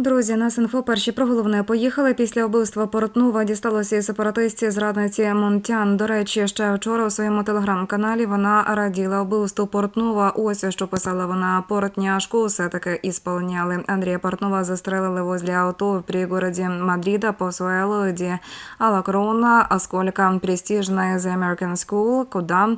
Друзі, нас інфо перші про головне поїхали. Після убивства Портнова дісталося і сепаратистці зрадниці Монтян. До речі, ще вчора у своєму телеграм-каналі вона раділа убивству Портнова. Ось що писала вона Портняшку. Все таки ісполняли. Андрія Портнова застрелили возле авто в пригороді Мадрида по суелу, де Алла Крона, осколько престижная The American School, куда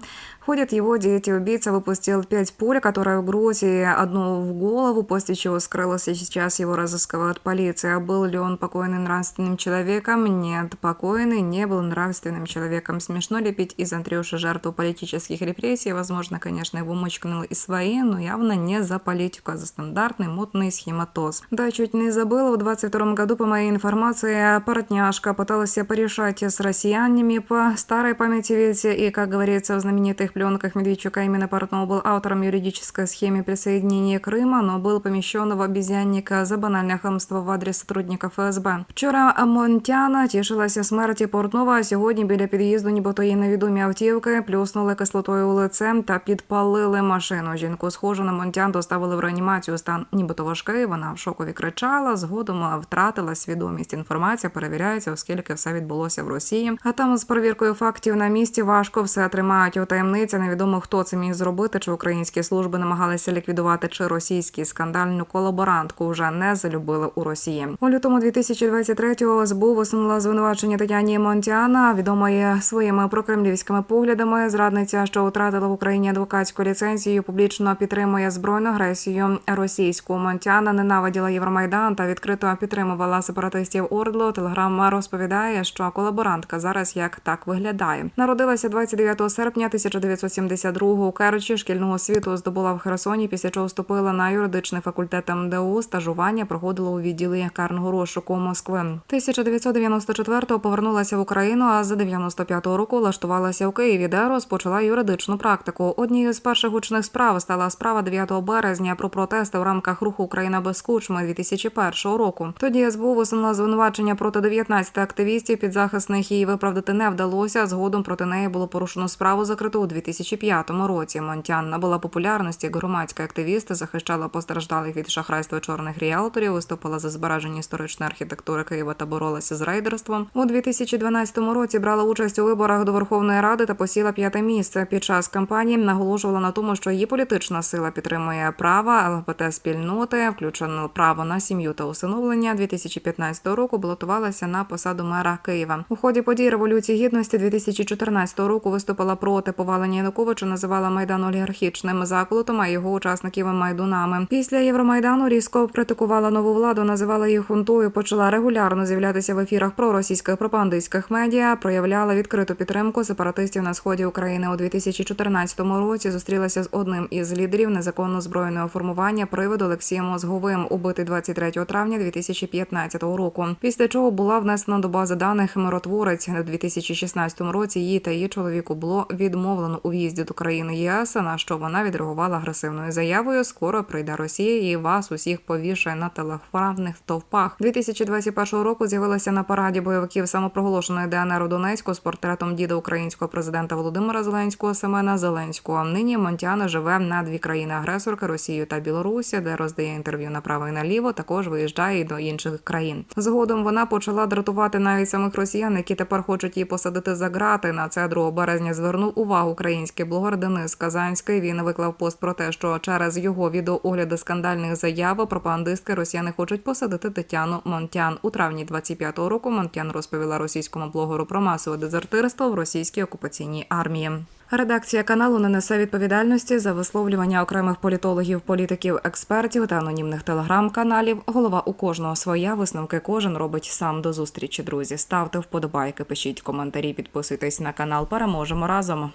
Ходят его дети. Убийца выпустил пять пуль, которые в Грузии, одну в голову, после чего скрылся. и Сейчас его Разыскивает полиция. Был ли он покойный нравственным человеком? Нет, покойный не был нравственным человеком. Смешно лепить из Андрюши жертву политических репрессий. Возможно, конечно, его мочкнули и свои, но явно не за политику, а за стандартный мутный схематоз. Да, чуть не забыла, в 22 году, по моей информации, Поротняшка пыталась порешать с россиянами по старой памяти, ведь и, как говорится в знаменитых пленках Медведчука, именно Портнов был автором юридической схемы присоединения Крыма, но был помещен в обезьянника за банальное хамство в адрес сотрудников ФСБ. Вчора Монтяна тішилася смерті Портнова, а сьогодні біля під'їзду нібито її невідомі автівки плюснули кислотою у лице та підпалили машину. Жінку схожу на Монтян доставили в реанімацію. Стан нібито важкий. Вона в шокові кричала. Згодом втратила свідомість. Інформація перевіряється, оскільки все відбулося в Росії. А там з перевіркою фактів на місці важко все тримають у таємниці. Невідомо хто це міг зробити, чи українські служби намагалися ліквідувати, чи російські скандальну колаборантку вже не залюбили у Росії. У лютому 2023-го СБУ висунула звинувачення Тетяні Монтіана, відомої своїми прокремлівськими поглядами. Зрадниця, що втратила в Україні адвокатську ліцензію, публічно підтримує збройну агресію російську. Монтіана ненавиділа Євромайдан та відкрито підтримувала сепаратистів Ордло. Телеграма розповідає, що колаборантка зараз як так виглядає. Народилася 29 серпня 1972-го у Керчі. Шкільного освіту здобула в Херсоні, після чого вступила на юридичний факультет МДУ. Стажування проходила у відділі карного розшуку Москви. 1994-го повернулася в Україну, а з 95-го року влаштувалася у Києві, де розпочала юридичну практику. Однією з перших гучних справ стала справа 9 березня про протести в рамках руху Україна без кучми 2001 року. Тоді СБУ висунула звинувачення проти 19 активістів. Підзахисних її виправдати не вдалося. Згодом проти неї було порушено справу закриту у 2005 році. Монтян набула популярності. як Громадська активіст захищала постраждалих від шахрайства чорних ріалторів, виступила за збереження історичної архітектури Києва та боролася з рейдерством. У 2012 році брала участь у виборах до Верховної Ради та посіла п'яте місце. Під час кампанії наголошувала на тому, що її політична сила підтримує права ЛГБТ спільноти, включено право на сім'ю та усиновлення. 2015 року балотувалася на посаду мера Києва. У ході подій революції гідності 2014 року виступила проти повалення Януковича, називала майдан олігархічним заколотом, а його учасників майдунами. Після Євромайдану різко критикувала нову владу, називала її хунтою. Почала регулярно з'являтися в ефірах проросійських пропагандистських медіа, проявляла відкриту підтримку сепаратистів на сході України у 2014 році. Зустрілася з одним із лідерів незаконно збройного формування приводу Олексієм Мозговим, убитий 23 травня 2015 року. Після чого була внесена до бази даних миротворець у 2016 році. Її та її чоловіку було відмовлено у в'їзді до країни ЄС. На що вона відреагувала агресивною заявою: скоро прийде Росія і вас усіх повішає на телефонних стовпах. 2021 року з'явилася на параді бойовиків самопроголошеної ДНР у Донецьку з портретом діда українського президента Володимира Зеленського Семена Зеленського. Нині Монтяна живе на дві країни-агресорки Росію та Білорусі, де роздає інтерв'ю направо і наліво. Також виїжджає і до інших країн. Згодом вона почала дратувати навіть самих росіян, які тепер хочуть її посадити за грати. На це 2 березня звернув увагу український блогер Денис Казанський. Він виклав пост про те, що через його відеоогляди скандальних заяв пропагандистки росіяни хочуть посадити Тетяну Монтян. У травні 25-го року Монтян розповіла російському блогеру про масове дезертирство в російській окупаційній армії. Редакція каналу не несе відповідальності за висловлювання окремих політологів, політиків, експертів та анонімних телеграм-каналів. Голова у кожного своя висновки кожен робить сам до зустрічі. Друзі, ставте вподобайки, пишіть коментарі, підписуйтесь на канал. Переможемо разом.